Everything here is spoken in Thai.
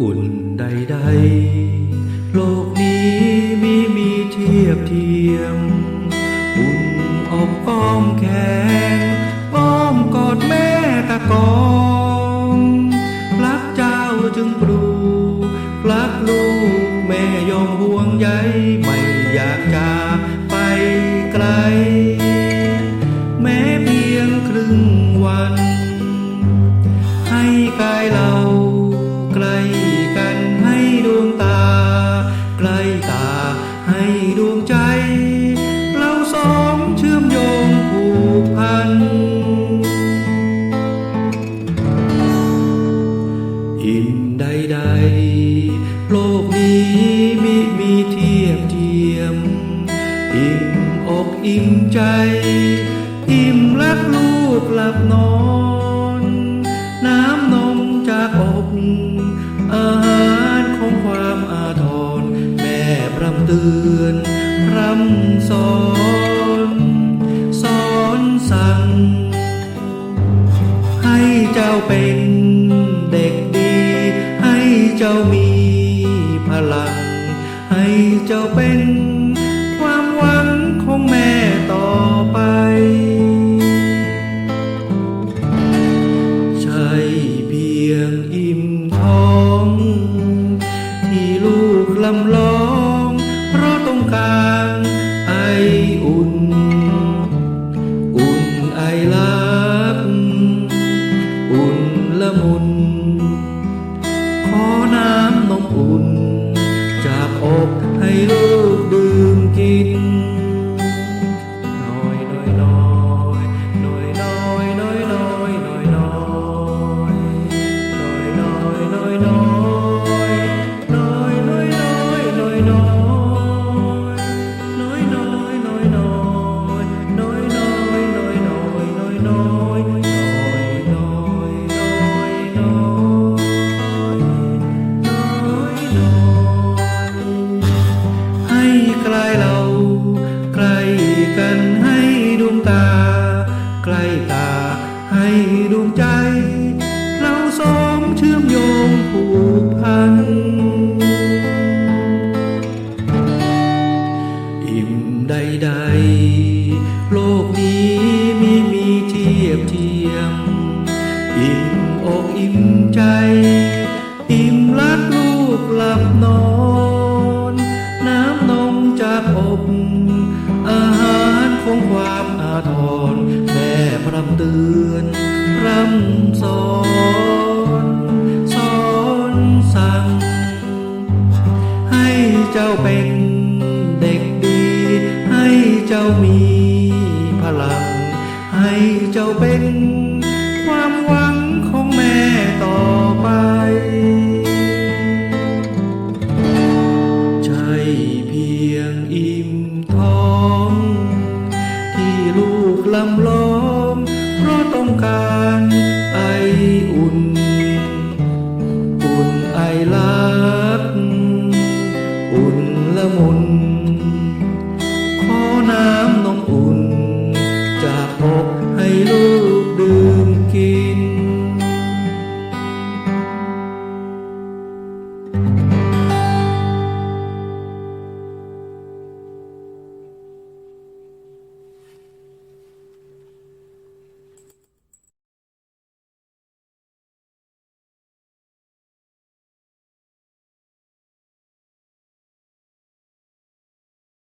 อุ่นใดๆ โลกนี้มีมีเทียบเทียม อุ่นอบอ้อมแขนอ้อมกอดแม่ตะกองรักเจ้าจึงปลูกรักลูกแม่ยอมห่วงใยไม ใจ อิ่มรักลูกหลับนอน น้ำนมจากอกอาหารของความอาทรแม่พรำเตือนพรำสอน รัก อุ่นละมุน ขอน้ำนมอุ่น จากอกให้ลูกดื่มกิน ตา ใกล้ตาให้ดวงใจ เราสองเชื่อมโยงผูกพัน อิ่มใดๆ โลกนี้ไม่มีเทียบเทียม อิ่มอกอิ่มใจ อิ่มรักลูกหลับนอน น้ำนมจากอบอาหารของความ สอนสอนสั่ง ให้เจ้าเป็นเด็กดี ให้เจ้ามีพลัง ให้เจ้าเป็นความหวังของแม่ต่อไป ใช่เพียงอิ่มท้อง ที่ลูกลำล้อมเพราะต้องการ มุน ขอน้ำนมอุ่น จากอกให้ลูก